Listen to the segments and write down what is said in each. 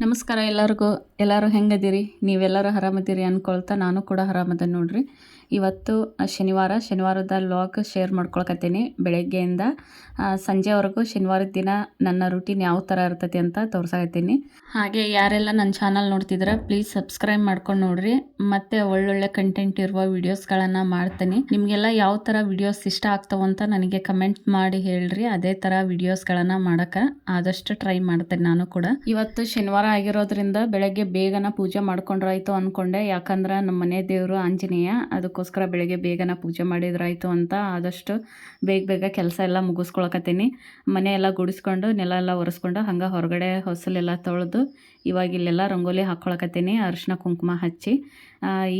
ನಮಸ್ಕಾರ ಎಲ್ಲರಿಗೂ. ಎಲ್ಲರೂ ಹೆಂಗದಿರಿ? ನೀವೆಲ್ಲರೂ ಆರಾಮದಿರಿ ಅಂದ್ಕೊಳ್ತಾ ನಾನು ಕೂಡ ಆರಾಮದ ನೋಡ್ರಿ. ಇವತ್ತು ಶನಿವಾರ, ಶನಿವಾರದ ಲಾಗ್ ಶೇರ್ ಮಾಡ್ಕೊಳಕತ್ತೀನಿ ಬೆಳಗ್ಗೆಯಿಂದ. ಸಂಜೆವರೆಗೂ ಶನಿವಾರದ ದಿನ ನನ್ನ ರೂಟೀನ್ ಯಾವ ಥರ ಇರ್ತೈತಿ ಅಂತ ತೋರ್ಸಕತ್ತೀನಿ. ಹಾಗೆ ಯಾರೆಲ್ಲ ನನ್ನ ಚಾನಲ್ ನೋಡ್ತಿದ್ರೆ ಪ್ಲೀಸ್ ಸಬ್ಸ್ಕ್ರೈಬ್ ಮಾಡ್ಕೊಂಡು ನೋಡ್ರಿ. ಮತ್ತೆ ಒಳ್ಳೊಳ್ಳೆ ಕಂಟೆಂಟ್ ಇರುವ ವಿಡಿಯೋಸ್ಗಳನ್ನು ಮಾಡ್ತೀನಿ. ನಿಮಗೆಲ್ಲ ಯಾವ ಥರ ವಿಡಿಯೋಸ್ ಇಷ್ಟ ಆಗ್ತಾವ ಅಂತ ನನಗೆ ಕಮೆಂಟ್ ಮಾಡಿ ಹೇಳ್ರಿ. ಅದೇ ಥರ ವಿಡಿಯೋಸ್ಗಳನ್ನು ಮಾಡೋಕೆ ಆದಷ್ಟು ಟ್ರೈ ಮಾಡ್ತೇನೆ ನಾನು ಕೂಡ. ಇವತ್ತು ಶನಿವಾರ ಆಗಿರೋದ್ರಿಂದ ಬೆಳಗ್ಗೆ ಬೇಗನ ಪೂಜೆ ಮಾಡ್ಕೊಂಡ್ರಾಯ್ತು ಅನ್ಕೊಂಡೆ. ಯಾಕಂದ್ರೆ ನಮ್ಮ ಮನೆ ದೇವರು ಆಂಜನೇಯ ಅದಕ್ಕೋಸ್ಕರ ಬೆಳಗ್ಗೆ ಬೇಗನ ಪೂಜೆ ಮಾಡಿದ್ರಾಯ್ತು ಅಂತ ಆದಷ್ಟು ಬೇಗ ಬೇಗ ಕೆಲಸ ಎಲ್ಲ ಮುಗಿಸ್ಕೊಳಕತ್ತೀನಿ. ಮನೆ ಎಲ್ಲ ಗುಡಿಸ್ಕೊಂಡು, ನೆಲ ಎಲ್ಲ ಒರೆಸ್ಕೊಂಡು, ಹಂಗೆ ಹೊರಗಡೆ ಹೊಸಲೆಲ್ಲ ತೊಳೆದು ಇವಾಗ ಇಲ್ಲೆಲ್ಲ ರಂಗೋಲಿ ಹಾಕ್ಕೊಳಕತ್ತೀನಿ ಅರಿಶಿನ ಕುಂಕುಮ ಹಚ್ಚಿ.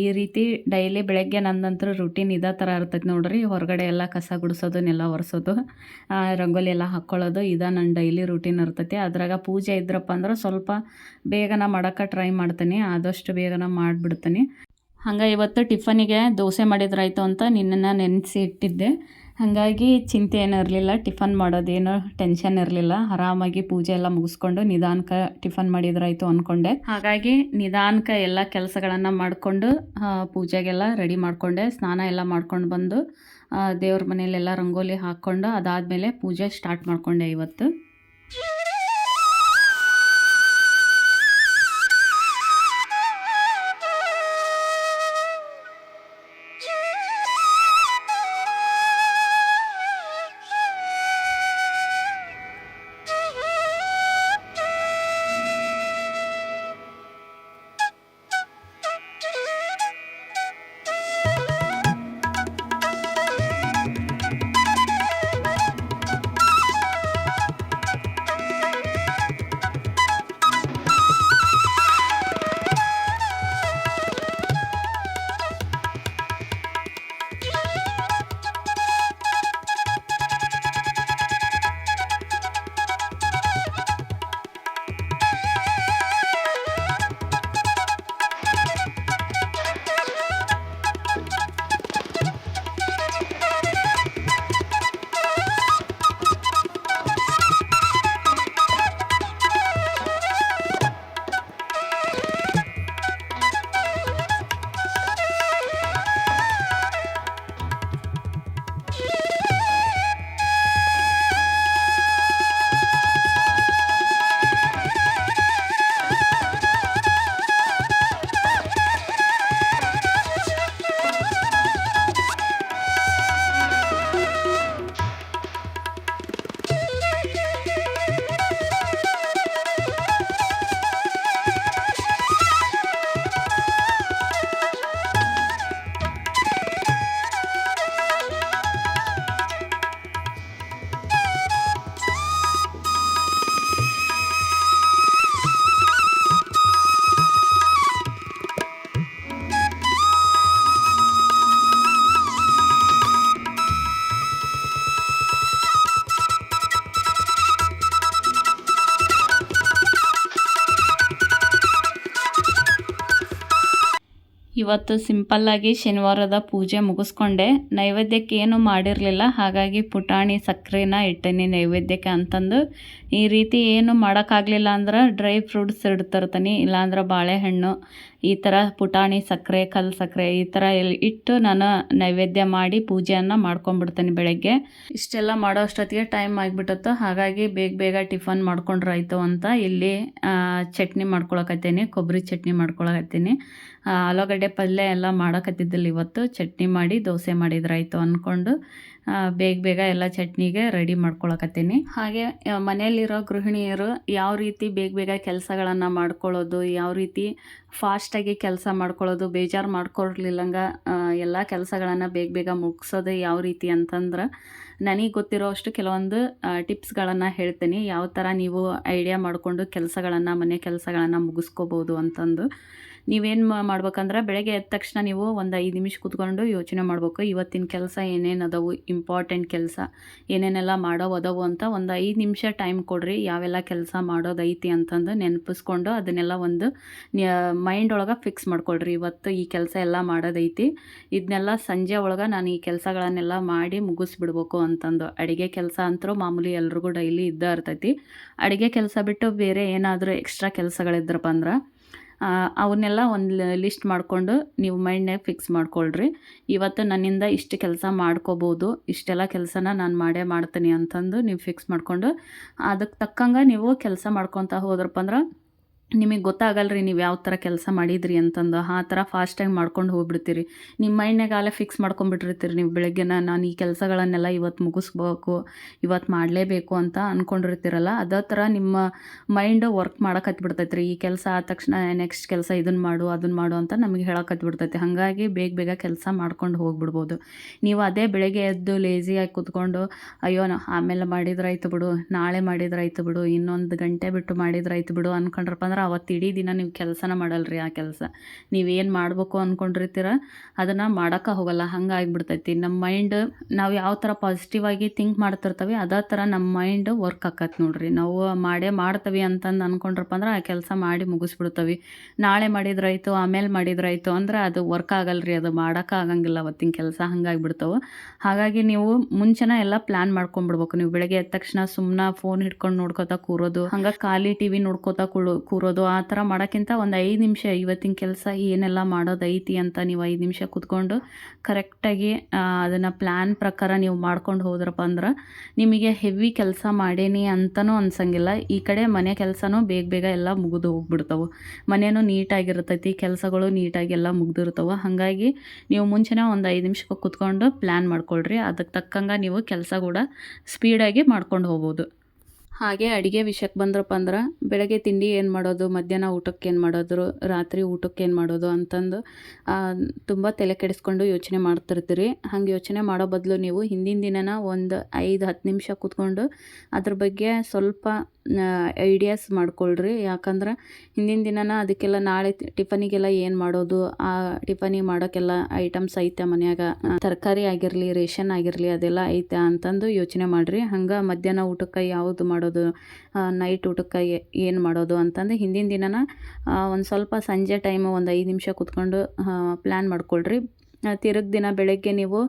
ಈ ರೀತಿ ಡೈಲಿ ಬೆಳಗ್ಗೆ ನಂದಂತರೂ ರುಟೀನ್ ಇದೇ ಥರ ಇರ್ತೈತೆ ನೋಡ್ರಿ. ಹೊರಗಡೆ ಎಲ್ಲ ಕಸ ಗುಡಿಸೋದು, ನೆಲ ಒರೆಸೋದು ರಂಗೋಲಿ ಎಲ್ಲ ಹಾಕ್ಕೊಳ್ಳೋದು ಇದ ನನ್ನ ಡೈಲಿ ರೂಟೀನ್ ಇರ್ತೈತಿ. ಅದ್ರಾಗ ಪೂಜೆ ಇದ್ರಪ್ಪ ಅಂದ್ರೆ ಸ್ವಲ್ಪ ಬೇಗನ ಮಾಡೋಕ್ಕೆ ಟ್ರೈ ಮಾಡ್ತೀನಿ, ಆದಷ್ಟು ಬೇಗನ ಮಾಡಿಬಿಡ್ತೀನಿ. ಹಂಗೆ ಇವತ್ತು ಟಿಫನಿಗೆ ದೋಸೆ ಮಾಡಿದ್ರಾಯ್ತು ಅಂತ ನಿನ್ನನ್ನು ನೆನೆಸಿ ಇಟ್ಟಿದ್ದೆ ಹಾಗಾಗಿ ಚಿಂತೆ ಏನೂ ಇರಲಿಲ್ಲ, ಟಿಫನ್ ಮಾಡೋದೇನೋ ಟೆನ್ಷನ್ ಇರಲಿಲ್ಲ. ಆರಾಮಾಗಿ ಪೂಜೆ ಎಲ್ಲ ಮುಗಿಸ್ಕೊಂಡು ನಿಧಾನಕ್ಕೆ ಟಿಫನ್ ಮಾಡಿದ್ರಾಯ್ತು ಅಂದ್ಕೊಂಡೆ ಹಾಗಾಗಿ ನಿಧಾನಕ್ಕೆ ಎಲ್ಲ ಕೆಲಸಗಳನ್ನು ಮಾಡಿಕೊಂಡು ಪೂಜೆಗೆಲ್ಲ ರೆಡಿ ಮಾಡಿಕೊಂಡೆ. ಸ್ನಾನ ಎಲ್ಲ ಮಾಡ್ಕೊಂಡು ಬಂದು ದೇವ್ರ ಮನೆಯಲ್ಲೆಲ್ಲ ರಂಗೋಲಿ ಹಾಕ್ಕೊಂಡು ಅದಾದಮೇಲೆ ಪೂಜೆ ಸ್ಟಾರ್ಟ್ ಮಾಡಿಕೊಂಡೆ ಇವತ್ತು. ಇವತ್ತು ಸಿಂಪಲ್ಲಾಗಿ ಶನಿವಾರದ ಪೂಜೆ ಮುಗಿಸ್ಕೊಂಡೆ. ನೈವೇದ್ಯಕ್ಕೆ ಏನು ಮಾಡಿರಲಿಲ್ಲ, ಹಾಗಾಗಿ ಪುಟಾಣಿ ಸಕ್ಕರೆನ ಇಟ್ಟೇನಿ ನೈವೇದ್ಯಕ್ಕೆ ಅಂತಂದು. ಈ ರೀತಿ ಏನು ಮಾಡೋಕ್ಕಾಗಲಿಲ್ಲ ಅಂದ್ರೆ ಡ್ರೈ ಫ್ರೂಟ್ಸ್ ಇಡ್ತಿರ್ತೀನಿ, ಇಲ್ಲಾಂದ್ರೆ ಬಾಳೆಹಣ್ಣು. ಈ ಥರ ಪುಟಾಣಿ ಸಕ್ಕರೆ ಕಲ್ಲು ಸಕ್ಕರೆ ಈ ಥರ ಇಟ್ಟು ನಾನು ನೈವೇದ್ಯ ಮಾಡಿ ಪೂಜೆಯನ್ನು ಮಾಡ್ಕೊಂಡ್ಬಿಡ್ತೀನಿ ಬೆಳಗ್ಗೆ. ಇಷ್ಟೆಲ್ಲ ಮಾಡೋ ಅಷ್ಟೊತ್ತಿಗೆ ಟೈಮ್ ಆಗಿಬಿಟ್ಟತ್ತು. ಹಾಗಾಗಿ ಬೇಗ ಬೇಗ ಟಿಫನ್ ಮಾಡ್ಕೊಂಡ್ರಾಯ್ತು ಅಂತ ಇಲ್ಲಿ ಚಟ್ನಿ ಮಾಡ್ಕೊಳಕತ್ತೀನಿ ಕೊಬ್ಬರಿ ಚಟ್ನಿ ಮಾಡ್ಕೊಳಕತ್ತೀನಿ. ಆಲೂಗಡ್ಡೆ ಪಲ್ಯ ಎಲ್ಲ ಮಾಡೋಕತ್ತಿದ್ದಿಲ್ಲ ಇವತ್ತು. ಚಟ್ನಿ ಮಾಡಿ, ದೋಸೆ ಮಾಡಿದ್ರಾಯ್ತು ಅಂದ್ಕೊಂಡು ಬೇಗ ಬೇಗ ಎಲ್ಲ ಚಟ್ನಿಗೆ ರೆಡಿ ಮಾಡ್ಕೊಳಕತ್ತೀನಿ. ಹಾಗೆ ಮನೆಯಲ್ಲಿರೋ ಗೃಹಿಣಿಯರು ಯಾವ ರೀತಿ ಬೇಗ ಬೇಗ ಕೆಲಸಗಳನ್ನು ಮಾಡ್ಕೊಳ್ಳೋದು, ಯಾವ ರೀತಿ ಫಾಸ್ಟಾಗಿ ಕೆಲಸ ಮಾಡ್ಕೊಳ್ಳೋದು, ಬೇಜಾರು ಮಾಡ್ಕೊಳ್ಲಿಲ್ಲಂಗ ಎಲ್ಲ ಕೆಲಸಗಳನ್ನು ಬೇಗ ಬೇಗ ಮುಗಿಸೋದು ಯಾವ ರೀತಿ ಅಂತಂದ್ರೆ ನನಗೆ ಗೊತ್ತಿರೋ ಅಷ್ಟು ಕೆಲವೊಂದು ಟಿಪ್ಸ್ಗಳನ್ನು ಹೇಳ್ತೀನಿ. ಯಾವ ಥರ ನೀವು ಐಡಿಯಾ ಮಾಡಿಕೊಂಡು ಕೆಲಸಗಳನ್ನು, ಮನೆ ಕೆಲಸಗಳನ್ನು ಮುಗಿಸ್ಕೋಬೋದು ಅಂತಂದು. ನೀವೇನು ಮಾಡ್ಬೇಕಂದ್ರೆ ಬೆಳಗ್ಗೆ ಎದ್ದ ತಕ್ಷಣ ನೀವು ಒಂದು ಐದು ನಿಮಿಷ ಕೂತ್ಕೊಂಡು ಯೋಚನೆ ಮಾಡ್ಬೇಕು. ಇವತ್ತಿನ ಕೆಲಸ ಏನೇನು ಅದಾವು ಇಂಪಾರ್ಟೆಂಟ್ ಕೆಲಸ ಏನೇನೆಲ್ಲ ಮಾಡೋವು, ಅದಾವು ಅಂತ ಒಂದು ಐದು ನಿಮಿಷ ಟೈಮ್ ಕೊಡ್ರಿ. ಯಾವೆಲ್ಲ ಕೆಲಸ ಮಾಡೋದೈತಿ ಅಂತಂದು ನೆನಪಿಸ್ಕೊಂಡು ಅದನ್ನೆಲ್ಲ ಒಂದು ಮೈಂಡ್ ಒಳಗೆ ಫಿಕ್ಸ್ ಮಾಡ್ಕೊಳ್ರಿ. ಇವತ್ತು ಈ ಕೆಲಸ ಎಲ್ಲ ಮಾಡೋದೈತಿ ಇದನ್ನೆಲ್ಲ ಸಂಜೆ ಒಳಗೆ ನಾನು ಈ ಕೆಲಸಗಳನ್ನೆಲ್ಲ ಮಾಡಿ ಮುಗಿಸ್ಬಿಡ್ಬೇಕು ಅಂತಂದು. ಅಡುಗೆ ಕೆಲಸ ಅಂತರೂ ಮಾಮೂಲಿ ಎಲ್ರಿಗೂ ಡೈಲಿ ಇದ್ದೇ ಇರ್ತೈತಿ. ಅಡುಗೆ ಕೆಲಸ ಬಿಟ್ಟು ಬೇರೆ ಏನಾದರೂ ಎಕ್ಸ್ಟ್ರಾ ಕೆಲಸಗಳಿದ್ರಪ್ಪ ಅಂದ್ರೆ ಅವನ್ನೆಲ್ಲ ಒಂದು ಲಿಸ್ಟ್ ಮಾಡಿಕೊಂಡು ನೀವು ಮೈಂಡ್ನಾಗ ಫಿಕ್ಸ್ ಮಾಡ್ಕೊಳ್ರಿ. ಇವತ್ತು ನನ್ನಿಂದ ಇಷ್ಟು ಕೆಲಸ ಮಾಡ್ಕೋಬೋದು, ಇಷ್ಟೆಲ್ಲ ಕೆಲಸನ ನಾನು ಮಾಡೇ ಮಾಡ್ತೀನಿ ಅಂತಂದು ನೀವು ಫಿಕ್ಸ್ ಮಾಡಿಕೊಂಡು ಅದಕ್ಕೆ ತಕ್ಕಂಗೆ ನೀವು ಕೆಲಸ ಮಾಡ್ಕೊತ ಹೋದ್ರಪ್ಪ ಅಂದ್ರೆ ನಿಮಗೆ ಗೊತ್ತಾಗಲ್ಲ ರೀ ನೀವು ಯಾವ ಥರ ಕೆಲಸ ಮಾಡಿದ್ರಿ ಅಂತಂದು. ಆ ಥರ ಫಾಸ್ಟಾಗಿ ಮಾಡ್ಕೊಂಡು ಹೋಗ್ಬಿಡ್ತೀರಿ. ನಿಮ್ಮ ಮೈಂಡ್ನಾಗ ಅಲ್ಲೇ ಫಿಕ್ಸ್ ಮಾಡ್ಕೊಂಡ್ಬಿಟ್ಟಿರ್ತೀರಿ ನೀವು ಬೆಳಗ್ಗೆನ. ನಾನು ಈ ಕೆಲಸಗಳನ್ನೆಲ್ಲ ಇವತ್ತು ಮುಗಿಸ್ಬೇಕು, ಇವತ್ತು ಮಾಡಲೇಬೇಕು ಅಂತ ಅಂದ್ಕೊಂಡಿರ್ತೀರಲ್ಲ ಅದೇ ಥರ ನಿಮ್ಮ ಮೈಂಡ್ ವರ್ಕ್ ಮಾಡೋಕತ್ಬಿಡ್ತೈತೆ ರೀ ಈ ಕೆಲಸ ಆದ ತಕ್ಷಣ ನೆಕ್ಸ್ಟ್ ಕೆಲಸ ಇದನ್ನು ಮಾಡು ಅದನ್ನು ಮಾಡು ಅಂತ ನಮಗೆ ಹೇಳಕತ್ಬಿಡ್ತೈತೆ ಹಾಗಾಗಿ ಬೇಗ ಬೇಗ ಕೆಲಸ ಮಾಡ್ಕೊಂಡು ಹೋಗ್ಬಿಡ್ಬೋದು. ನೀವು ಅದೇ ಬೆಳಗ್ಗೆ ಎದ್ದು ಲೇಸಿಯಾಗಿ ಕೂತ್ಕೊಂಡು, ಅಯ್ಯೋ ಆಮೇಲೆ ಮಾಡಿದ್ರಾಯ್ತು ಬಿಡು, ನಾಳೆ ಮಾಡಿದ್ರಾಯ್ತು ಬಿಡು, ಇನ್ನೊಂದು ಗಂಟೆ ಬಿಟ್ಟು ಮಾಡಿದ್ರಾಯ್ತು ಬಿಡು ಅಂದ್ಕೊಂಡ್ರಪ್ಪ ಅಂದ್ರೆ ಅವತ್ತು ಇಡೀ ದಿನ ನೀವು ಕೆಲಸನ ಮಾಡಲ್ರಿ ಆ ಕೆಲಸ. ನೀವೇನು ಮಾಡಬೇಕು ಅಂದ್ಕೊಂಡಿರ್ತೀರ ಅದನ್ನು ಮಾಡೋಕ್ಕೆ ಹೋಗಲ್ಲ. ಹಂಗೆ ಆಗಿಬಿಡ್ತೈತಿ ನಮ್ಮ ಮೈಂಡ್ ನಾವು ಯಾವ ಥರ ಪಾಸಿಟಿವ್ ಆಗಿ ಥಿಂಕ್ ಮಾಡ್ತಿರ್ತೇವೆ, ಅದೇ ಥರ ನಮ್ಮ ಮೈಂಡ್ ವರ್ಕ್ ಆಕತ್ತೆ ನೋಡ್ರಿ. ನಾವು ಮಾಡೇ ಮಾಡ್ತೀವಿ ಅಂತಂದು ಅಂದ್ಕೊಂಡ್ರಪ್ಪ ಅಂದ್ರೆ ಆ ಕೆಲಸ ಮಾಡಿ ಮುಗಿಸ್ಬಿಡ್ತೀವಿ. ನಾಳೆ ಮಾಡಿದ್ರಾಯ್ತು, ಆಮೇಲೆ ಮಾಡಿದ್ರಾಯ್ತು ಅಂದ್ರೆ ಅದು ವರ್ಕ್ ಆಗಲ್ರಿ, ಅದು ಮಾಡೋಕೆ ಆಗಂಗಿಲ್ಲ ಅವತ್ತಿನ ಕೆಲಸ ಹಂಗಾಗಿಬಿಡ್ತಾವೆ. ಹಾಗಾಗಿ ನೀವು ಮುಂಚೆನ ಎಲ್ಲ ಪ್ಲ್ಯಾನ್ ಮಾಡ್ಕೊಂಡ್ಬಿಡ್ಬೇಕು. ನೀವು ಬೆಳಗ್ಗೆ ಎದ್ದ ತಕ್ಷಣ ಸುಮ್ಮನೆ ಫೋನ್ ಹಿಡ್ಕೊಂಡು ನೋಡ್ಕೋತಾ ಕೂರೋದು, ಹಂಗೆ ಖಾಲಿ ಟಿ ವಿ ನೋಡ್ಕೋತಾ ಕೂಳು ಕೂರೋದು ಆ ಥರ ಮಾಡೋಕ್ಕಿಂತ ಒಂದು ಐದು ನಿಮಿಷ ಇವತ್ತಿನ ಕೆಲಸ ಏನೆಲ್ಲ ಮಾಡೋದೈತಿ ಅಂತ ನೀವು ಐದು ನಿಮಿಷ ಕೂತ್ಕೊಂಡು ಕರೆಕ್ಟಾಗಿ ಅದನ್ನು ಪ್ಲ್ಯಾನ್ ಪ್ರಕಾರ ನೀವು ಮಾಡ್ಕೊಂಡು ಹೋದ್ರಪ್ಪ ಅಂದ್ರೆ ನಿಮಗೆ ಹೆವಿ ಕೆಲಸ ಮಾಡೇನಿ ಅಂತನೂ ಅನ್ಸಂಗಿಲ್ಲ. ಈ ಕಡೆ ಮನೆ ಕೆಲಸನೂ ಬೇಗ ಬೇಗ ಎಲ್ಲ ಮುಗಿದು ಹೋಗ್ಬಿಡ್ತಾವೆ. ಮನೆಯೂ ನೀಟಾಗಿರ್ತೈತಿ, ಕೆಲಸಗಳು ನೀಟಾಗಿ ಎಲ್ಲ ಮುಗ್ದಿರ್ತಾವೆ. ಹಾಗಾಗಿ ನೀವು ಮುಂಚೆನೇ ಒಂದು ಐದು ನಿಮಿಷಕ್ಕೆ ಕೂತ್ಕೊಂಡು ಪ್ಲ್ಯಾನ್ ಮಾಡ್ಕೊಳ್ರಿ. ಅದಕ್ಕೆ ತಕ್ಕಂಗೆ ನೀವು ಕೆಲಸ ಕೂಡ ಸ್ಪೀಡಾಗಿ ಮಾಡ್ಕೊಂಡು ಹೋಗ್ಬೋದು. ಹಾಗೆ ಅಡುಗೆ ವಿಷಯಕ್ಕೆ ಬಂದ್ರಪ್ಪ ಅಂದ್ರೆ ಬೆಳಗ್ಗೆ ತಿಂಡಿ ಏನು ಮಾಡೋದು, ಮಧ್ಯಾಹ್ನ ಊಟಕ್ಕೆ ಏನು ಮಾಡೋದು, ರಾತ್ರಿ ಊಟಕ್ಕೆ ಏನು ಮಾಡೋದು ಅಂತಂದು ತುಂಬ ತಲೆ ಕೆಡಿಸ್ಕೊಂಡು ಯೋಚನೆ ಮಾಡ್ತಿರ್ತೀರಿ. ಹಂಗೆ ಯೋಚನೆ ಮಾಡೋ ಬದಲು ನೀವು ಹಿಂದಿನ ದಿನನ ಒಂದು ಐದು, ಹತ್ತು ನಿಮಿಷ ಕೂತ್ಕೊಂಡು ಅದ್ರ ಬಗ್ಗೆ ಸ್ವಲ್ಪ ಐಡಿಯಾಸ್ ಮಾಡ್ಕೊಳ್ರಿ. ಯಾಕಂದ್ರೆ ಹಿಂದಿನ ದಿನನ ಅದಕ್ಕೆಲ್ಲ ನಾಳೆ ಟಿಫನಿಗೆಲ್ಲ ಏನು ಮಾಡೋದು, ಆ ಟಿಫನಿ ಮಾಡೋಕ್ಕೆಲ್ಲ ಐಟಮ್ಸ್ ಐತೆ ಮನೆಯಾಗ. ತರಕಾರಿ ಆಗಿರಲಿ, ರೇಷನ್ ಆಗಿರಲಿ ಅದೆಲ್ಲ ಐತೆ ಅಂತಂದು ಯೋಚನೆ ಮಾಡಿರಿ. ಹಂಗೆ ಮಧ್ಯಾಹ್ನ ಊಟಕ್ಕೆ ಯಾವುದು ಮಾಡೋದು? ನೈಟ್ ಊಟಕ್ಕೆ ಏನು ಮಾಡೋದು ಅಂತಂದು ಹಿಂದಿನ ದಿನನ ಒಂದು ಸ್ವಲ್ಪ ಸಂಜೆ ಟೈಮು ಒಂದು ಐದು ನಿಮಿಷ ಕೂತ್ಕೊಂಡು ಪ್ಲ್ಯಾನ್ ಮಾಡ್ಕೊಳ್ರಿ. ತಿರುಗ ದಿನ ಬೆಳಗ್ಗೆ ನೀವು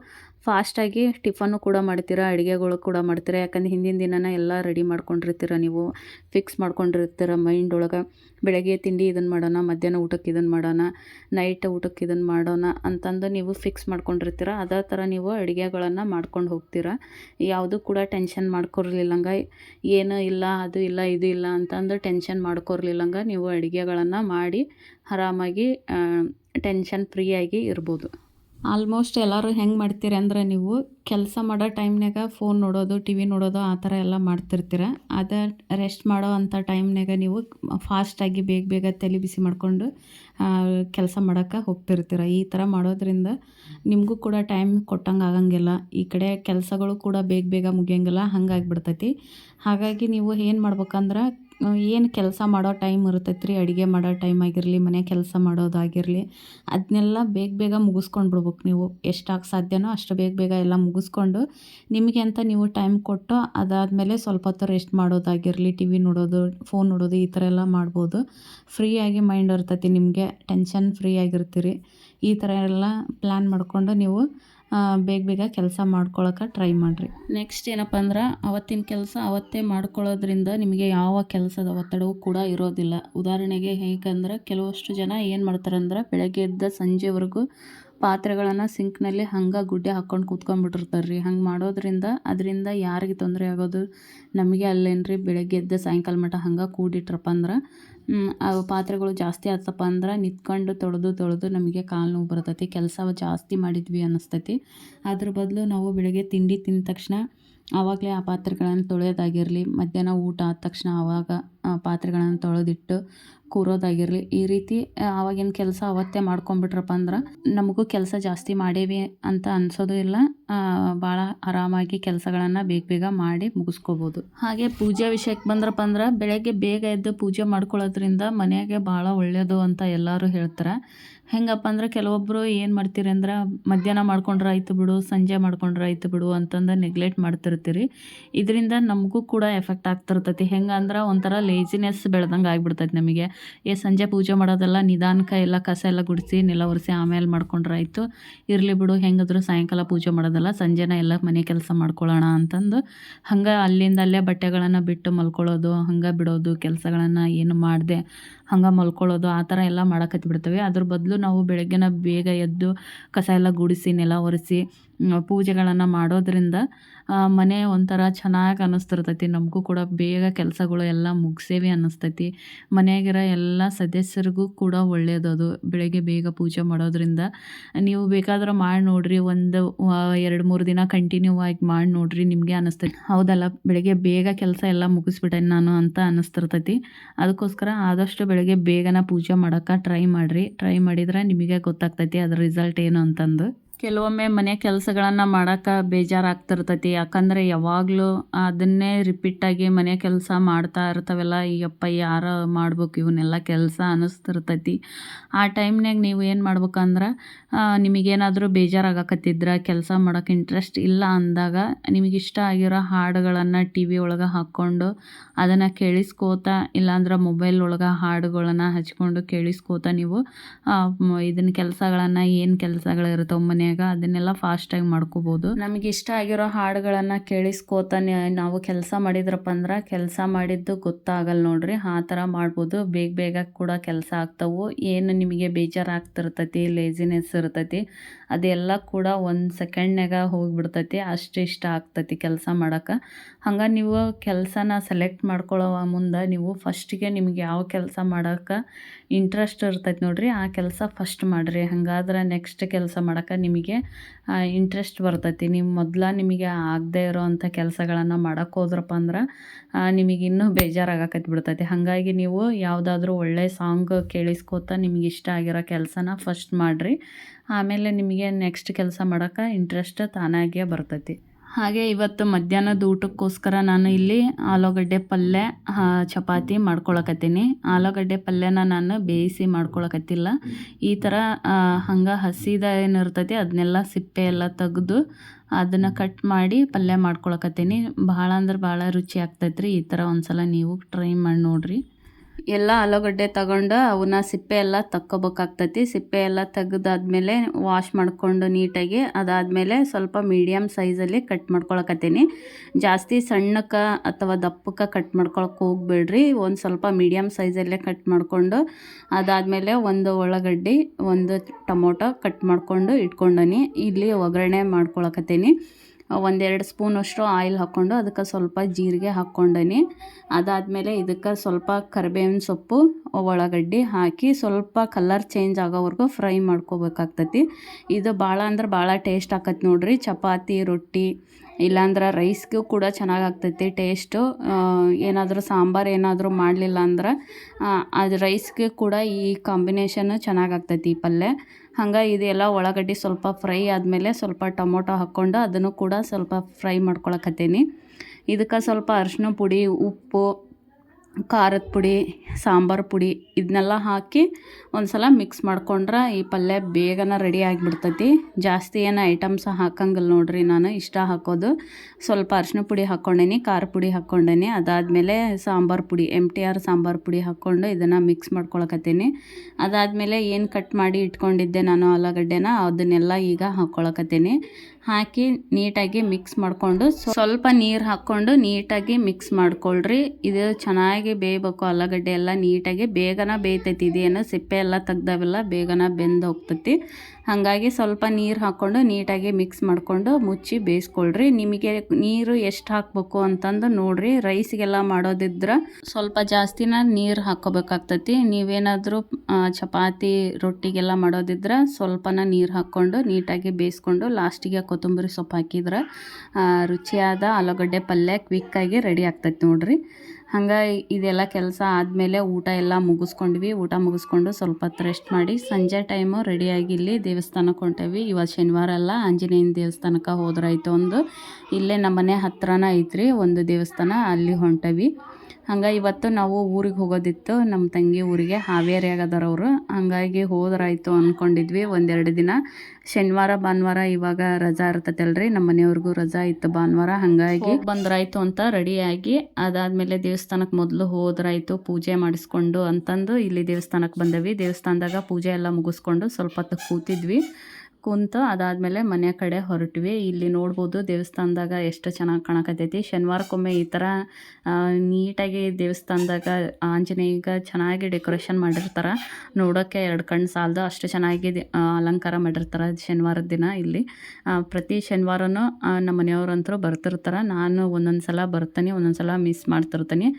ಫಾಸ್ಟಾಗಿ ಟಿಫನ್ನು ಕೂಡ ಮಾಡ್ತೀರಾ, ಅಡುಗೆಗಳು ಕೂಡ ಮಾಡ್ತೀರಾ? ಯಾಕಂದ್ರೆ ಹಿಂದಿನ ದಿನನ ಎಲ್ಲ ರೆಡಿ ಮಾಡ್ಕೊಂಡಿರ್ತೀರ ನೀವು, ಫಿಕ್ಸ್ ಮಾಡ್ಕೊಂಡಿರ್ತೀರ ಮೈಂಡ್ ಒಳಗೆ? ಬೆಳಗ್ಗೆ ತಿಂಡಿ ಇದನ್ನು ಮಾಡೋಣ, ಮಧ್ಯಾಹ್ನ ಊಟಕ್ಕೆ ಇದನ್ನು ಮಾಡೋಣ, ನೈಟ್ ಊಟಕ್ಕೆ ಇದನ್ನು ಮಾಡೋಣ ಅಂತಂದು ನೀವು ಫಿಕ್ಸ್ ಮಾಡ್ಕೊಂಡಿರ್ತೀರ? ಅದೇ ಥರ ನೀವು ಅಡುಗೆಗಳನ್ನು ಮಾಡ್ಕೊಂಡು ಹೋಗ್ತೀರ? ಯಾವುದೂ ಕೂಡ ಟೆನ್ಷನ್ ಮಾಡ್ಕೊರ್ಲಿಲ್ಲಂಗ, ಏನು ಇಲ್ಲ, ಅದು ಇಲ್ಲ, ಇದು ಇಲ್ಲ ಅಂತಂದು ಟೆನ್ಷನ್ ಮಾಡ್ಕೊರ್ಲಿಲ್ಲಂಗ ನೀವು ಅಡುಗೆಗಳನ್ನು ಮಾಡಿ ಆರಾಮಾಗಿ ಟೆನ್ಷನ್ ಫ್ರೀಯಾಗಿ ಇರ್ಬೋದು. ಆಲ್ಮೋಸ್ಟ್ ಎಲ್ಲರೂ ಹೆಂಗೆ ಮಾಡ್ತೀರಿ ಅಂದ್ರೆ ನೀವು ಕೆಲಸ ಮಾಡೋ ಟೈಮ್ನಾಗ ಫೋನ್ ನೋಡೋದು, ಟಿ ವಿ ನೋಡೋದು ಆ ಥರ ಎಲ್ಲ ಮಾಡ್ತಿರ್ತೀರ. ಅದು ರೆಸ್ಟ್ ಮಾಡೋ ಅಂಥ ಟೈಮ್ನಾಗ ನೀವು ಫಾಸ್ಟಾಗಿ ಬೇಗ ಬೇಗ ತಲೆ ಬಿಸಿ ಮಾಡಿಕೊಂಡು ಕೆಲಸ ಮಾಡೋಕ್ಕೆ ಹೋಗ್ತಿರ್ತೀರ. ಈ ಥರ ಮಾಡೋದ್ರಿಂದ ನಿಮಗೂ ಕೂಡ ಟೈಮ್ ಕೊಟ್ಟಂಗೆ ಆಗಂಗಿಲ್ಲ. ಈ ಕಡೆ ಕೆಲಸಗಳು ಕೂಡ ಬೇಗ ಬೇಗ ಮುಗಿಯಂಗಿಲ್ಲ ಹಂಗಾಗಿಬಿಡ್ತೈತಿ ಹಾಗಾಗಿ ನೀವು ಏನು ಮಾಡ್ಬೇಕಂದ್ರೆ, ಏನು ಕೆಲಸ ಮಾಡೋ ಟೈಮ್ ಇರ್ತೈತೆ ರೀ ಅಡುಗೆ ಮಾಡೋ ಟೈಮ್ ಆಗಿರಲಿ, ಮನೆ ಕೆಲಸ ಮಾಡೋದಾಗಿರಲಿ ಅದನ್ನೆಲ್ಲ ಬೇಗ ಬೇಗ ಮುಗಿಸ್ಕೊಂಡು ಬಿಡ್ಬೇಕು ನೀವು. ಎಷ್ಟಾಗಿ ಸಾಧ್ಯನೋ ಅಷ್ಟು ಬೇಗ ಬೇಗ ಎಲ್ಲ ಮುಗಿಸ್ಕೊಂಡು ನಿಮಗೆ ಅಂತ ನೀವು ಟೈಮ್ ಕೊಟ್ಟು ಅದಾದಮೇಲೆ ಸ್ವಲ್ಪ ಹೊತ್ತು ರೆಸ್ಟ್ ಮಾಡೋದಾಗಿರಲಿ ಟಿ ವಿ ನೋಡೋದು ಫೋನ್ ನೋಡೋದು, ಈ ಥರ ಎಲ್ಲ ಮಾಡ್ಬೋದು. ಫ್ರೀಯಾಗಿ ಮೈಂಡ್ ಇರ್ತೈತಿ ನಿಮಗೆ ಟೆನ್ಷನ್ ಫ್ರೀ ಆಗಿರ್ತೀರಿ. ಈ ಥರ ಎಲ್ಲ ಪ್ಲ್ಯಾನ್ ಮಾಡಿಕೊಂಡು ನೀವು ಬೇಗ ಬೇಗ ಕೆಲಸ ಮಾಡ್ಕೊಳಕ್ಕೆ ಟ್ರೈ ಮಾಡಿರಿ. ನೆಕ್ಸ್ಟ್ ಏನಪ್ಪ ಅಂದ್ರೆ, ಅವತ್ತಿನ ಕೆಲಸ ಅವತ್ತೇ ಮಾಡ್ಕೊಳ್ಳೋದ್ರಿಂದ ನಿಮಗೆ ಯಾವ ಕೆಲಸದ ಒತ್ತಡವೂ ಕೂಡ ಇರೋದಿಲ್ಲ. ಉದಾಹರಣೆಗೆ ಹೇಗಂದ್ರೆ, ಕೆಲವಷ್ಟು ಜನ ಏನು ಮಾಡ್ತಾರಂದ್ರೆ, ಬೆಳಗ್ಗೆ ಎದ್ದ ಸಂಜೆವರೆಗೂ ಪಾತ್ರೆಗಳನ್ನು ಸಿಂಕ್ನಲ್ಲಿ ಹಂಗೆ ಗುಡ್ಡೆ ಹಾಕ್ಕೊಂಡು ಕೂತ್ಕೊಂಡ್ಬಿಟ್ಟಿರ್ತಾರೆ ರೀ ಹಂಗೆ ಮಾಡೋದ್ರಿಂದ ಅದರಿಂದ ಯಾರಿಗೆ ತೊಂದರೆ ಆಗೋದು? ನಮಗೆ ಅಲ್ಲೇನು ರೀ ಬೆಳಗ್ಗೆ ಎದ್ದ ಸಾಯಂಕಾಲ ಮಟ್ಟ ಹಂಗೆ ಕೂಡಿಟ್ರಪ್ಪ ಅಂದ್ರೆ ಆ ಪಾತ್ರೆಗಳು ಜಾಸ್ತಿ ಆತಪ್ಪ ಅಂದ್ರೆ ನಿಂತ್ಕೊಂಡು ತೊಳೆದು ತೊಳೆದು ನಮಗೆ ಕಾಲು ನೋವು ಬರ್ತೈತಿ ಕೆಲಸ ಜಾಸ್ತಿ ಮಾಡಿದ್ವಿ ಅನ್ನಿಸ್ತೈತಿ ಅದ್ರ ಬದಲು ನಾವು ಬೆಳಗ್ಗೆ ತಿಂಡಿ ತಿಂದ ತಕ್ಷಣ ಆವಾಗಲೇ ಆ ಪಾತ್ರೆಗಳನ್ನು ತೊಳೆಯೋದಾಗಿರಲಿ, ಮಧ್ಯಾಹ್ನ ಊಟ ಆದ ತಕ್ಷಣ ಆವಾಗ ಪಾತ್ರೆಗಳನ್ನು ತೊಳೆದಿಟ್ಟು ಕೂರೋದಾಗಿರಲಿ, ಈ ರೀತಿ ಆವಾಗಿನ ಕೆಲಸ ಅವತ್ತೇ ಮಾಡ್ಕೊಂಬಿಟ್ರಪ್ಪ ಅಂದ್ರೆ ನಮಗೂ ಕೆಲಸ ಜಾಸ್ತಿ ಮಾಡೇವಿ ಅಂತ ಅನ್ಸೋದು ಇಲ್ಲ. ಭಾಳ ಆರಾಮಾಗಿ ಕೆಲಸಗಳನ್ನು ಬೇಗ ಬೇಗ ಮಾಡಿ ಮುಗಿಸ್ಕೋಬೋದು. ಹಾಗೆ ಪೂಜೆ ವಿಷಯಕ್ಕೆ ಬಂದ್ರಪ್ಪ ಅಂದ್ರೆ ಬೆಳಗ್ಗೆ ಬೇಗ ಎದ್ದು ಪೂಜೆ ಮಾಡ್ಕೊಳ್ಳೋದ್ರಿಂದ ಮನೆಗೆ ಭಾಳ ಒಳ್ಳೆಯದು ಅಂತ ಎಲ್ಲರೂ ಹೇಳ್ತಾರೆ. ಹೆಂಗಪ್ಪ ಅಂದ್ರೆ ಕೆಲವೊಬ್ಬರು ಏನು ಮಾಡ್ತೀರಿ ಅಂದ್ರೆ, ಮಧ್ಯಾಹ್ನ ಮಾಡ್ಕೊಂಡ್ರೆ ಆಯ್ತು ಬಿಡು, ಸಂಜೆ ಮಾಡ್ಕೊಂಡ್ರೆ ಆಯ್ತು ಬಿಡು ಅಂತಂದು ನೆಗ್ಲೆಕ್ಟ್ ಮಾಡ್ತಿರ್ತೀರಿ. ಇದರಿಂದ ನಮಗೂ ಕೂಡ ಎಫೆಕ್ಟ್ ಆಗ್ತಿರ್ತೈತಿ. ಹೆಂಗಂದ್ರೆ ಒಂಥರ ಲೇಜಿನೆಸ್ ಬೆಳೆದಂಗೆ ಆಗ್ಬಿಡ್ತೈತಿ ನಮಗೆ. ಏ, ಸಂಜೆ ಪೂಜೆ ಮಾಡೋದೆಲ್ಲ ನಿಧಾನಕ್ಕೆ ಎಲ್ಲ ಕಸ ಎಲ್ಲ ಗುಡಿಸಿ, ನೆಲ ಒರೆಸಿ ಆಮೇಲೆ ಮಾಡ್ಕೊಂಡ್ರೆ ಆಯಿತು. ಇರಲಿ ಬಿಡು, ಹೆಂಗಾದ್ರೂ ಸಾಯಂಕಾಲ ಪೂಜೆ ಮಾಡೋದಲ್ಲ, ಸಂಜೆನ ಎಲ್ಲ ಮನೆ ಕೆಲಸ ಮಾಡ್ಕೊಳ್ಳೋಣ ಅಂತಂದು. ಹಂಗೆ ಅಲ್ಲಿಂದ ಅಲ್ಲೇ ಬಟ್ಟೆಗಳನ್ನು ಬಿಟ್ಟು ಮಲ್ಕೊಳ್ಳೋದು ಹಂಗೆ ಬಿಡೋದು, ಕೆಲಸಗಳನ್ನು ಏನು ಮಾಡದೆ. ಹಂಗೆ ಮಲ್ಕೊಳ್ಳೋದು ಆ ಥರ ಎಲ್ಲ ಮಾಡಕತ್ತಿ ಬಿಡ್ತೇವೆ ಅದ್ರ ಬದಲು ನಾವು ಬೆಳಗ್ಗೆನ ಬೇಗ ಎದ್ದು ಕಸ ಎಲ್ಲ ಗುಡಿಸಿ ನೆಲ ಒರೆಸಿ ಪೂಜೆಗಳನ್ನು ಮಾಡೋದ್ರಿಂದ ಮನೆ ಒಂಥರ ಚೆನ್ನಾಗಿ ಅನ್ನಿಸ್ತಿರ್ತೈತಿ ನಮಗೂ ಕೂಡ ಬೇಗ ಕೆಲಸಗಳು ಎಲ್ಲ ಮುಗಿಸೇವಿ ಅನ್ನಿಸ್ತೈತಿ ಮನೆಯಾಗಿರೋ ಎಲ್ಲ ಸದಸ್ಯರಿಗೂ ಕೂಡ ಒಳ್ಳೆಯದು ಅದು. ಬೆಳಗ್ಗೆ ಬೇಗ ಪೂಜೆ ಮಾಡೋದ್ರಿಂದ. ನೀವು ಬೇಕಾದ್ರೆ ಮಾಡಿ ನೋಡಿರಿ. ಒಂದು ಎರಡು, ಮೂರು ದಿನ ಕಂಟಿನ್ಯೂ ಆಗಿ ಮಾಡಿ ನೋಡಿರಿ. ನಿಮಗೆ ಅನ್ನಿಸ್ತೈತಿ ಹೌದಲ್ಲ, ಬೆಳಗ್ಗೆ ಬೇಗ ಕೆಲಸ ಎಲ್ಲ ಮುಗಿಸ್ಬಿಟ್ಟೆ ನಾನು ಅಂತ ಅನ್ನಿಸ್ತಿರ್ತೈತಿ ಅದಕ್ಕೋಸ್ಕರ ಆದಷ್ಟು ಬೆಳಗ್ಗೆ ಬೇಗನ ಪೂಜೆ ಮಾಡೋಕ್ಕೆ ಟ್ರೈ ಮಾಡಿರಿ. ಟ್ರೈ ಮಾಡಿದ್ರೆ ನಿಮಗೆ ಗೊತ್ತಾಗ್ತೈತಿ ಅದ್ರ ರಿಸಲ್ಟ್ ಏನು ಅಂತಂದು. ಕೆಲವೊಮ್ಮೆ ಮನೆ ಕೆಲಸಗಳನ್ನು ಮಾಡೋಕೆ ಬೇಜಾರಾಗ್ತಿರ್ತೈತಿ. ಯಾಕಂದರೆ ಯಾವಾಗಲೂ ಅದನ್ನೇ ರಿಪೀಟಾಗಿ ಮನೆ ಕೆಲಸ ಮಾಡ್ತಾ ಇರ್ತಾವೆಲ್ಲ. ಯಪ್ಪ ಯಾರು ಮಾಡ್ಬೇಕು? ಇವನ್ನೆಲ್ಲ ಕೆಲಸ ಅನ್ನಿಸ್ತಿರ್ತೈತಿ ಆ ಟೈಮ್ನಾಗ ನೀವು ಏನು ಮಾಡ್ಬೇಕಂದ್ರೆ ನಿಮಗೇನಾದರೂ ಬೇಜಾರಾಗಕತ್ತಿದ್ರೆ, ಕೆಲಸ ಮಾಡೋಕೆ ಇಂಟ್ರೆಸ್ಟ್ ಇಲ್ಲ ಅಂದಾಗ ನಿಮಗೆ ಇಷ್ಟ ಆಗಿರೋ ಹಾಡುಗಳನ್ನು ಟಿ ವಿ ಒಳಗೆ ಹಾಕ್ಕೊಂಡು ಅದನ್ನು ಕೇಳಿಸ್ಕೋತ, ಇಲ್ಲಾಂದ್ರೆ ಮೊಬೈಲ್ ಒಳಗೆ ಹಾಡುಗಳನ್ನು ಹಚ್ಕೊಂಡು ಕೇಳಿಸ್ಕೋತಾ ನೀವು ಇದನ್ನ ಕೆಲಸಗಳನ್ನು ಏನು ಕೆಲಸಗಳು ಇರ್ತಾವೆ ಮನ್ಯಾಗ ಅದನ್ನೆಲ್ಲ ಆಗಿ ಮಾಡ್ಕೋಬಹುದು ನಮಗೆ ಇಷ್ಟ ಆಗಿರೋ ಹಾಡುಗಳನ್ನ ಕೇಳಿಸ್ಕೋತಾನೆ ನಾವು ಕೆಲಸ ಮಾಡಿದ್ರಪ್ಪ ಅಂದ್ರೆ ಕೆಲಸ ಮಾಡಿದ್ದು ಗೊತ್ತಾಗಲ್ಲ ನೋಡ್ರಿ, ಆ ತರ ಮಾಡ್ಬೋದು. ಬೇಗ ಬೇಗ ಕೂಡ ಕೆಲಸ ಆಗ್ತಾವು. ಏನು ನಿಮಗೆ ಬೇಜಾರಾಗ್ತಿರ್ತೈತಿ ಲೇಜಿನೆಸ್ ಇರ್ತೈತಿ ಅದೆಲ್ಲ ಕೂಡ ಒಂದು ಸೆಕೆಂಡ್ನಾಗ ಹೋಗಿಬಿಡ್ತೈತಿ. ಅಷ್ಟು ಇಷ್ಟ ಆಗ್ತೈತಿ ಕೆಲಸ ಮಾಡೋಕೆ. ಹಂಗೆ ನೀವು ಕೆಲಸನ ಸೆಲೆಕ್ಟ್ ಮಾಡ್ಕೊಳ್ಳೋ ಮುಂದೆ ನೀವು ಫಸ್ಟಿಗೆ ನಿಮ್ಗೆ ಯಾವ ಕೆಲಸ ಮಾಡೋಕೆ ಇಂಟ್ರೆಸ್ಟ್ ಇರ್ತೈತಿ ನೋಡಿರಿ, ಆ ಕೆಲಸ ಫಸ್ಟ್ ಮಾಡಿರಿ. ಹಂಗಾದ್ರೆ ನೆಕ್ಸ್ಟ್ ಕೆಲಸ ಮಾಡೋಕೆ ನಿಮಗೆ ಇಂಟ್ರೆಸ್ಟ್ ಬರ್ತೈತಿ. ನೀವು ಮೊದಲ ನಿಮಗೆ ಆಗದೇ ಇರೋವಂಥ ಕೆಲಸಗಳನ್ನು ಮಾಡೋಕೆ ಹೋದ್ರಪ್ಪ ಅಂದ್ರೆ ನಿಮಗೆ ಇನ್ನೂ ಬೇಜಾರಾಗಕತ್ತಿ ಬಿಡ್ತೈತಿ. ಹಾಗಾಗಿ ನೀವು ಯಾವುದಾದ್ರೂ ಒಳ್ಳೆಯ ಸಾಂಗ್ ಕೇಳಿಸ್ಕೋತಾ ನಿಮಗೆ ಇಷ್ಟ ಆಗಿರೋ ಕೆಲಸನ ಫಸ್ಟ್ ಮಾಡಿರಿ. ಆಮೇಲೆ ನಿಮಗೆ ನೆಕ್ಸ್ಟ್ ಕೆಲಸ ಮಾಡೋಕೆ ಇಂಟ್ರೆಸ್ಟ್ ತಾನಾಗಿಯೇ ಬರ್ತೈತಿ. ಹಾಗೆ ಇವತ್ತು ಮಧ್ಯಾಹ್ನದ ಊಟಕ್ಕೋಸ್ಕರ ನಾನು ಇಲ್ಲಿ ಆಲೂಗಡ್ಡೆ ಪಲ್ಯ ಚಪಾತಿ ಮಾಡ್ಕೊಳಕತ್ತೀನಿ. ಆಲೂಗಡ್ಡೆ ಪಲ್ಯನ ನಾನು ಬೇಯಿಸಿ ಮಾಡ್ಕೊಳಕತ್ತಿಲ್ಲ. ಈ ಥರ ಹಂಗೆ ಹಸಿದ ಏನಿರ್ತೈತಿ ಅದನ್ನೆಲ್ಲ ಸಿಪ್ಪೆ ಎಲ್ಲ ತೆಗೆದು ಅದನ್ನು ಕಟ್ ಮಾಡಿ ಪಲ್ಯ ಮಾಡ್ಕೊಳಕತ್ತೀನಿ. ಭಾಳ ಅಂದ್ರೆ ಭಾಳ ರುಚಿ ಆಗ್ತೈತ್ರಿ. ಈ ಥರ ಒಂದು ಸಲ ನೀವು ಟ್ರೈ ಮಾಡಿ ನೋಡ್ರಿ. ಎಲ್ಲ ಆಲೂಗಡ್ಡೆ ತಗೊಂಡು ಅವನ್ನ ಸಿಪ್ಪೆ ಎಲ್ಲ ತಕ್ಕೋಬೇಕಾಗ್ತೈತಿ. ಸಿಪ್ಪೆ ಎಲ್ಲ ತೆಗೆದಾದ್ಮೇಲೆ ವಾಶ್ ಮಾಡಿಕೊಂಡು ನೀಟಾಗಿ ಅದಾದಮೇಲೆ ಸ್ವಲ್ಪ ಮೀಡಿಯಮ್ ಸೈಜಲ್ಲಿ ಕಟ್ ಮಾಡ್ಕೊಳಕತ್ತೀನಿ. ಜಾಸ್ತಿ ಸಣ್ಣಕ್ಕೆ ಅಥವಾ ದಪ್ಪಕ್ಕೆ ಕಟ್ ಮಾಡ್ಕೊಳಕ್ಕೆ ಹೋಗ್ಬೇಡ್ರಿ. ಒಂದು ಸ್ವಲ್ಪ ಮೀಡಿಯಮ್ ಸೈಜಲ್ಲೇ ಕಟ್ ಮಾಡಿಕೊಂಡು ಅದಾದಮೇಲೆ ಒಂದು ಉಳ್ಳಾಗಡ್ಡಿ ಒಂದು ಟೊಮೊಟೊ ಕಟ್ ಮಾಡಿಕೊಂಡು ಇಟ್ಕೊಂಡನಿ. ಇಲ್ಲಿ ಒಗ್ಗರಣೆ ಮಾಡ್ಕೊಳಕತ್ತೀನಿ. ಒಂದೆರಡು ಸ್ಪೂನಷ್ಟು ಆಯಿಲ್ ಹಾಕ್ಕೊಂಡು ಅದಕ್ಕೆ ಸ್ವಲ್ಪ ಜೀರಿಗೆ ಹಾಕ್ಕೊಂಡೇನಿ. ಅದಾದಮೇಲೆ ಇದಕ್ಕೆ ಸ್ವಲ್ಪ ಕರಿಬೇವಿನ ಸೊಪ್ಪು ಉಳ್ಳಾಗಡ್ಡಿ ಹಾಕಿ ಸ್ವಲ್ಪ ಕಲರ್ ಚೇಂಜ್ ಆಗೋವರೆಗೂ ಫ್ರೈ ಮಾಡ್ಕೋಬೇಕಾಗ್ತತಿ. ಇದು ಭಾಳ ಅಂದ್ರೆ ಭಾಳ ಟೇಸ್ಟ್ ಆಕತ್ತೆ ನೋಡ್ರಿ. ಚಪಾತಿ, ರೊಟ್ಟಿ ಇಲ್ಲಾಂದ್ರೆ ರೈಸ್ಗೂ ಕೂಡ ಚೆನ್ನಾಗಿ ಆಗ್ತೈತಿ ಟೇಸ್ಟು ಏನಾದರೂ ಸಾಂಬಾರು ಏನಾದರೂ ಮಾಡಲಿಲ್ಲ ಅಂದ್ರೆ ಅದು ರೈಸ್ಗೆ ಕೂಡ ಈ ಕಾಂಬಿನೇಷನ್ನು ಚೆನ್ನಾಗಿ ಆಗ್ತೈತಿ ಈ ಪಲ್ಯ. ಹಂಗೆ ಇದೆಲ್ಲ ಉಳ್ಳಾಗಡ್ಡಿ ಸ್ವಲ್ಪ ಫ್ರೈ ಆದಮೇಲೆ ಸ್ವಲ್ಪ ಟೊಮೊಟೊ ಹಾಕ್ಕೊಂಡು ಅದನ್ನು ಕೂಡ ಸ್ವಲ್ಪ ಫ್ರೈ ಮಾಡ್ಕೊಳಕತ್ತೀನಿ. ಇದಕ್ಕೆ ಸ್ವಲ್ಪ ಅರಿಶಿನ ಪುಡಿ, ಉಪ್ಪು ಖಾರದ ಪುಡಿ, ಸಾಂಬಾರು ಪುಡಿ ಇದನ್ನೆಲ್ಲ ಹಾಕಿ ಒಂದು ಸಲ ಮಿಕ್ಸ್ ಮಾಡ್ಕೊಂಡ್ರೆ ಈ ಪಲ್ಯ ಬೇಗನೆ ರೆಡಿ ಆಗಿಬಿಡ್ತೈತಿ. ಜಾಸ್ತಿ ಏನು ಐಟಮ್ಸ್ ಹಾಕಂಗಿಲ್ಲ ನೋಡ್ರಿ ನಾನು, ಇಷ್ಟ ಹಾಕೋದು. ಸ್ವಲ್ಪ ಅರಿಶಿನ ಪುಡಿ ಹಾಕ್ಕೊಂಡೇನಿ, ಖಾರ ಪುಡಿ ಹಾಕ್ಕೊಂಡೇನಿ. ಅದಾದಮೇಲೆ ಸಾಂಬಾರು ಪುಡಿ ಎಂ ಟಿ ಆರ್ ಸಾಂಬಾರು ಪುಡಿ ಹಾಕ್ಕೊಂಡು ಇದನ್ನು ಮಿಕ್ಸ್ ಮಾಡ್ಕೊಳಕತ್ತೀನಿ. ಅದಾದಮೇಲೆ ಏನು ಕಟ್ ಮಾಡಿ ಇಟ್ಕೊಂಡಿದ್ದೆ ನಾನು ಆಲೂಗಡ್ಡೆನ, ಅದನ್ನೆಲ್ಲ ಈಗ ಹಾಕ್ಕೊಳಕತ್ತೀನಿ. ಹಾಕಿ ನೀಟಾಗಿ ಮಿಕ್ಸ್ ಮಾಡಿಕೊಂಡು ಸ್ವಲ್ಪ ನೀರು ಹಾಕ್ಕೊಂಡು ನೀಟಾಗಿ ಮಿಕ್ಸ್ ಮಾಡ್ಕೊಳ್ರಿ. ಇದು ಚೆನ್ನಾಗಿ ಬೇಯಬೇಕು, ಆಲೂಗಡ್ಡೆ ಎಲ್ಲ ನೀಟಾಗಿ ಬೇಗನ ಬೇಯ್ತೈತಿ, ಇದೇನು ಸಿಪ್ಪೆ ಎಲ್ಲ ತೆಗ್ದವೆಲ್ಲ ಬೇಗನ ಬೆಂದು ಹೋಗ್ತೈತಿ. ಹಾಗಾಗಿ ಸ್ವಲ್ಪ ನೀರು ಹಾಕ್ಕೊಂಡು ನೀಟಾಗಿ ಮಿಕ್ಸ್ ಮಾಡಿಕೊಂಡು ಮುಚ್ಚಿ ಬೇಯಿಸ್ಕೊಳ್ರಿ. ನಿಮಗೆ ನೀರು ಎಷ್ಟು ಹಾಕ್ಬೇಕು ಅಂತಂದು ನೋಡ್ರಿ. ರೈಸ್ಗೆಲ್ಲ ಮಾಡೋದಿದ್ರೆ ಸ್ವಲ್ಪ ಜಾಸ್ತಿನ ನೀರು ಹಾಕ್ಕೋಬೇಕಾಗ್ತೈತಿ. ನೀವೇನಾದರೂ ಚಪಾತಿ, ರೊಟ್ಟಿಗೆಲ್ಲ ಮಾಡೋದಿದ್ರೆ ಸ್ವಲ್ಪನ ನೀರು ಹಾಕ್ಕೊಂಡು ನೀಟಾಗಿ ಬೇಯಿಸ್ಕೊಂಡು ಲಾಸ್ಟಿಗೆ ಕೊತ್ತಂಬರಿ ಸೊಪ್ಪು ಹಾಕಿದ್ರೆ ರುಚಿಯಾದ ಆಲೂಗಡ್ಡೆ ಪಲ್ಯ ಕ್ವಿಕ್ಕಾಗಿ ರೆಡಿ ಆಗ್ತೈತಿ ನೋಡ್ರಿ. ಹಂಗೆ ಇದೆಲ್ಲ ಕೆಲಸ ಆದಮೇಲೆ ಊಟ ಎಲ್ಲ ಮುಗಿಸ್ಕೊಂಡ್ವಿ. ಊಟ ಮುಗಿಸ್ಕೊಂಡು ಸ್ವಲ್ಪ ಹೊತ್ತು ರೆಸ್ಟ್ ಮಾಡಿ ಸಂಜೆ ಟೈಮು ರೆಡಿಯಾಗಿ ಇಲ್ಲಿ ದೇವಸ್ಥಾನಕ್ಕೆ ಹೊಂಟೇವಿ. ಇವತ್ತು ಶನಿವಾರ ಅಲ್ಲ, ಆಂಜನೇಯನ ದೇವಸ್ಥಾನಕ್ಕೆ ಹೋದ್ರಾಯ್ತು ಒಂದು. ಇಲ್ಲೇ ನಮ್ಮನೆ ಹತ್ರನೇ ಐತ್ರಿ ಒಂದು ದೇವಸ್ಥಾನ, ಅಲ್ಲಿ ಹೊಂಟೇವಿ. ಹಂಗೆ ಇವತ್ತು ನಾವು ಊರಿಗೆ ಹೋಗೋದಿತ್ತು. ನಮ್ಮ ತಂಗಿ ಊರಿಗೆ ಹಾವೇರಿಯಾಗ ಅವರು ಹಂಗಾಗಿ ಹೋದ್ರಾಯ್ತು ಅಂದ್ಕೊಂಡಿದ್ವಿ ಒಂದೆರಡು ದಿನ. ಶನಿವಾರ, ಭಾನುವಾರ ಇವಾಗ ರಜಾ ಇರ್ತೈತಲ್ರಿ. ನಮ್ಮ ಮನೆಯವ್ರಿಗೂ ರಜಾ ಇತ್ತು ಭಾನುವಾರ. ಹಾಗಾಗಿ ಬಂದ್ರಾಯ್ತು ಅಂತ ರೆಡಿಯಾಗಿ ಅದಾದಮೇಲೆ ದೇವಸ್ಥಾನಕ್ಕೆ ಮೊದಲು ಹೋದ್ರಾಯ್ತು ಪೂಜೆ ಮಾಡಿಸ್ಕೊಂಡು ಅಂತಂದು ಇಲ್ಲಿ ದೇವಸ್ಥಾನಕ್ಕೆ ಬಂದವಿ. ದೇವಸ್ಥಾನದಾಗ ಪೂಜೆ ಎಲ್ಲ ಮುಗಿಸ್ಕೊಂಡು ಸ್ವಲ್ಪ ಹೊತ್ತು ಕೂತಿದ್ವಿ. ಕುಂತು ಅದಾದ್ಮೇಲೆ ಮನೆ ಕಡೆ ಹೊರಟ್ವಿ. ಇಲ್ಲಿ ನೋಡ್ಬೋದು ದೇವಸ್ಥಾನದಾಗ ಎಷ್ಟು ಚೆನ್ನಾಗಿ ಕಾಣಕತ್ತೈತಿ. ಶನಿವಾರಕ್ಕೊಮ್ಮೆ ಈ ಥರ ನೀಟಾಗಿ ದೇವಸ್ಥಾನದಾಗ ಆಂಜನೇಯಗ ಚೆನ್ನಾಗಿ ಡೆಕೋರೇಷನ್ ಮಾಡಿರ್ತಾರೆ. ನೋಡೋಕ್ಕೆ ಎರಡು ಕಣ್ಣು ಸಾಲದು. ಅಷ್ಟು ಚೆನ್ನಾಗಿ ಅಲಂಕಾರ ಮಾಡಿರ್ತಾರೆ ಶನಿವಾರದ ದಿನ ಇಲ್ಲಿ. ಪ್ರತಿ ಶನಿವಾರನೂ ನಮ್ಮ ಮನೆಯವ್ರಂತರೂ ಬರ್ತಿರ್ತಾರೆ. ನಾನು ಒಂದೊಂದು ಸಲ ಬರ್ತೀನಿ, ಒಂದೊಂದು ಸಲ ಮಿಸ್ ಮಾಡ್ತಿರ್ತೀನಿ.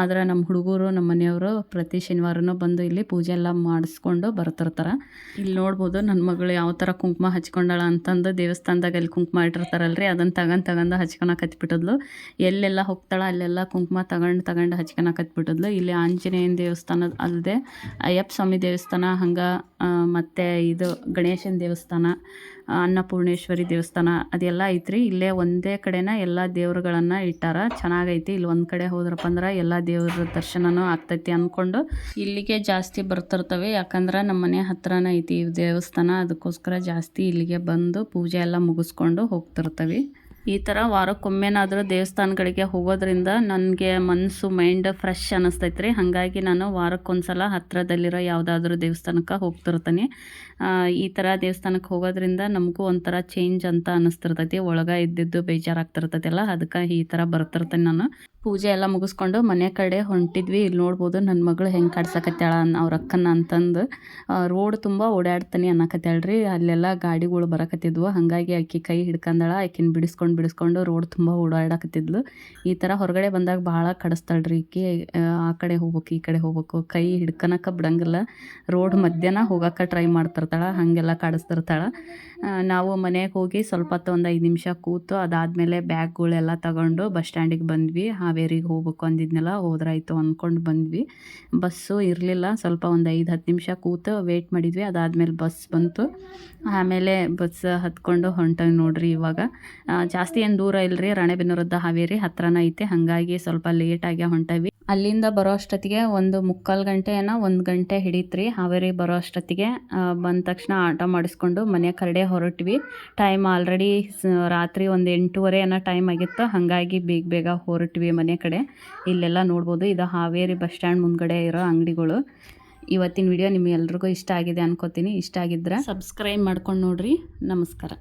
ಆದರೆ ನಮ್ಮ ಹುಡುಗರು, ನಮ್ಮ ಮನೆಯವರು ಪ್ರತಿ ಶನಿವಾರನೂ ಬಂದು ಇಲ್ಲಿ ಪೂಜೆ ಎಲ್ಲ ಮಾಡಿಸ್ಕೊಂಡು ಬರ್ತಿರ್ತಾರೆ. ಇಲ್ಲಿ ನೋಡ್ಬೋದು ನನ್ನ ಮಗಳು ಯಾವ ಥರ ಕುಂಕುಮ ಹಚ್ಕೊಂಡಾಳ ಅಂತಂದು ದೇವಸ್ಥಾನದಾಗ ಅಲ್ಲಿ ಕುಂಕುಮ ಇಟ್ಟಿರ್ತಾರಲ್ರಿ, ಅದನ್ನು ತಗೊಂಡು ತಗೊಂಡು ಹಚ್ಕೊಳಕ್ಕೆ ಹತ್ಬಿಟ್ಟಿದ್ಲು. ಎಲ್ಲೆಲ್ಲ ಹೋಗ್ತಾಳ, ಅಲ್ಲೆಲ್ಲ ಕುಂಕುಮ ತಗೊಂಡು ತಗೊಂಡು ಹಚ್ಕೊಳಕ್ಕೆ ಹತ್ಬಿಟ್ಟಿದ್ಲು. ಇಲ್ಲಿ ಆಂಜನೇಯನ ದೇವಸ್ಥಾನ ಅಲ್ಲದೆ ಅಯ್ಯಪ್ಪ ಸ್ವಾಮಿ ದೇವಸ್ಥಾನ, ಹಂಗೆ ಮತ್ತು ಇದು ಗಣೇಶನ ದೇವಸ್ಥಾನ ಅನ್ನಪೂರ್ಣೇಶ್ವರಿ ದೇವಸ್ಥಾನ ಅದೆಲ್ಲ ಐತ್ರಿ. ಇಲ್ಲೇ ಒಂದೇ ಕಡೆನ ಎಲ್ಲ ದೇವ್ರುಗಳನ್ನು ಇಟ್ಟಾರ. ಚೆನ್ನಾಗೈತಿ. ಇಲ್ಲಿ ಒಂದು ಕಡೆ ಹೋದ್ರಪ್ಪ ಅಂದ್ರೆ ಎಲ್ಲ ದೇವ್ರ ದರ್ಶನನೂ ಆಗ್ತೈತಿ ಅಂದ್ಕೊಂಡು ಇಲ್ಲಿಗೆ ಜಾಸ್ತಿ ಬರ್ತಿರ್ತವೆ. ಯಾಕಂದ್ರೆ ನಮ್ಮ ಮನೆ ಹತ್ರನ ಐತಿ ದೇವಸ್ಥಾನ. ಅದಕ್ಕೋಸ್ಕರ ಜಾಸ್ತಿ ಇಲ್ಲಿಗೆ ಬಂದು ಪೂಜೆ ಎಲ್ಲ ಮುಗಿಸ್ಕೊಂಡು ಹೋಗ್ತಿರ್ತವೆ. ಈ ಥರ ವಾರಕ್ಕೊಮ್ಮೆನಾದರೂ ದೇವಸ್ಥಾನಗಳಿಗೆ ಹೋಗೋದ್ರಿಂದ ನನಗೆ ಮನಸ್ಸು ಮೈಂಡ್ ಫ್ರೆಶ್ ಅನ್ನಿಸ್ತೈತೆ ರೀ ಹಾಗಾಗಿ ನಾನು ವಾರಕ್ಕೊಂದು ಸಲ ಹತ್ತಿರದಲ್ಲಿರೋ ಯಾವುದಾದ್ರೂ ದೇವಸ್ಥಾನಕ್ಕೆ ಹೋಗ್ತಿರ್ತೀನಿ. ಈ ಥರ ದೇವಸ್ಥಾನಕ್ಕೆ ಹೋಗೋದ್ರಿಂದ ನಮಗೂ ಒಂಥರ ಚೇಂಜ್ ಅಂತ ಅನ್ನಿಸ್ತಿರ್ತೈತಿ ಒಳಗೆ ಇದ್ದಿದ್ದು ಬೇಜಾರಾಗ್ತಿರ್ತೈತಲ್ಲ ಅದಕ್ಕೆ ಈ ಥರ ಬರ್ತಿರ್ತೀನಿ ನಾನು. ಪೂಜೆ ಎಲ್ಲ ಮುಗಿಸ್ಕೊಂಡು ಮನೆ ಕಡೆ ಹೊಂಟಿದ್ವಿ. ಇಲ್ಲಿ ನೋಡ್ಬೋದು ನನ್ನ ಮಗಳು ಹೆಂಗೆ ಕಾಡ್ಸಕತ್ತಾಳ ಅವ್ರ ಅಕ್ಕನ ಅಂತಂದು. ರೋಡ್ ತುಂಬ ಓಡಾಡ್ತಾನೆ ಅನ್ನಕತ್ತಾಳ್ರಿ ಅಲ್ಲೆಲ್ಲ ಗಾಡಿಗಳು ಬರಕತ್ತಿದ್ವು. ಹಾಗಾಗಿ ಆಕೆ ಕೈ ಹಿಡ್ಕಂದಳ. ಆಕಿನ ಬಿಡಿಸ್ಕೊಂಡು ಬಿಡಿಸ್ಕೊಂಡು ರೋಡ್ ತುಂಬ ಓಡಾಡಕತ್ತಿದ್ಲು. ಈ ಥರ ಹೊರಗಡೆ ಬಂದಾಗ ಭಾಳ ಕಡಿಸ್ತಾಳ್ರಿ ಈಕೆ. ಆ ಕಡೆ ಹೋಗ್ಬೇಕು, ಈ ಕಡೆ ಹೋಗ್ಬೇಕು. ಕೈ ಹಿಡ್ಕನಕ ಬಿಡಂಗಿಲ್ಲ. ರೋಡ್ ಮಧ್ಯಾಹ್ನ ಹೋಗಕ್ಕೆ ಟ್ರೈ ಮಾಡ್ತಿರ್ತಾಳೆ. ಹಾಗೆಲ್ಲ ಕಾಡಿಸ್ತಿರ್ತಾಳೆ. ನಾವು ಮನೆಗೆ ಹೋಗಿ ಸ್ವಲ್ಪ ಹೊತ್ತು ಒಂದು ಐದು ನಿಮಿಷ ಕೂತು ಅದಾದಮೇಲೆ ಬ್ಯಾಗ್ಗಳೆಲ್ಲ ತಗೊಂಡು ಬಸ್ ಸ್ಟ್ಯಾಂಡಿಗೆ ಬಂದ್ವಿ. ಹಾವೇರಿಗೆ ಹೋಗ್ಬೇಕು ಅಂದಿದ್ನೆಲ್ಲ, ಹೋದ್ರಾಯ್ತು ಅಂದ್ಕೊಂಡು ಬಂದ್ವಿ. ಬಸ್ಸು ಇರಲಿಲ್ಲ, ಸ್ವಲ್ಪ ಒಂದು ಐದು ಹತ್ತು ನಿಮಿಷ ಕೂತು ವೇಟ್ ಮಾಡಿದ್ವಿ. ಅದಾದಮೇಲೆ ಬಸ್ ಬಂತು. ಆಮೇಲೆ ಬಸ್ ಹತ್ಕೊಂಡು ಹೊಂಟವಿ ನೋಡ್ರಿ ಇವಾಗ. ಜಾಸ್ತಿ ಏನು ದೂರ ಇಲ್ಲರಿ ರಾಣೆಬೆನ್ನೂರದ್ದು ಹಾವೇರಿ ಹತ್ರನೇ ಐತೆ. ಹಾಗಾಗಿ ಸ್ವಲ್ಪ ಲೇಟಾಗಿ ಹೊಂಟವಿ ಅಲ್ಲಿಂದ ಬರೋ ಅಷ್ಟೊತ್ತಿಗೆ ಒಂದು ಮುಕ್ಕಾಲು ಗಂಟೆ ಏನೋ ಒಂದು ಗಂಟೆ ಹಿಡಿತ್ರಿ ಹಾವೇರಿ ಬರೋ ಅಷ್ಟೊತ್ತಿಗೆ. ಬಂದ ತಕ್ಷಣ ಆಟೋ ಮಾಡಿಸ್ಕೊಂಡು ಮನೆ ಕರಡೆ ಹೊರಟ್ವಿ. ಟೈಮ್ ಆಲ್ರೆಡಿ ರಾತ್ರಿ ಒಂದು ಎಂಟೂವರೆ ಏನೋ ಟೈಮ್ ಆಗಿತ್ತು. ಹಾಗಾಗಿ ಬೇಗ ಬೇಗ ಹೊರಟ್ವಿ ಮನೆ ಕಡೆ. ಇಲ್ಲೆಲ್ಲ ನೋಡ್ಬೋದು. ಇದು ಹಾವೇರಿ ಬಸ್ ಸ್ಟ್ಯಾಂಡ್ ಮುಂದ್ಗಡೆ ಇರೋ ಅಂಗಡಿಗಳು. ಇವತ್ತಿನ ವಿಡಿಯೋ ನಿಮಗೆಲ್ರಿಗೂ ಇಷ್ಟ ಆಗಿದೆ ಅನ್ಕೋತೀನಿ. ಇಷ್ಟ ಆಗಿದ್ರೆ ಸಬ್ಸ್ಕ್ರೈಬ್ ಮಾಡ್ಕೊಂಡು ನೋಡ್ರಿ. ನಮಸ್ಕಾರ.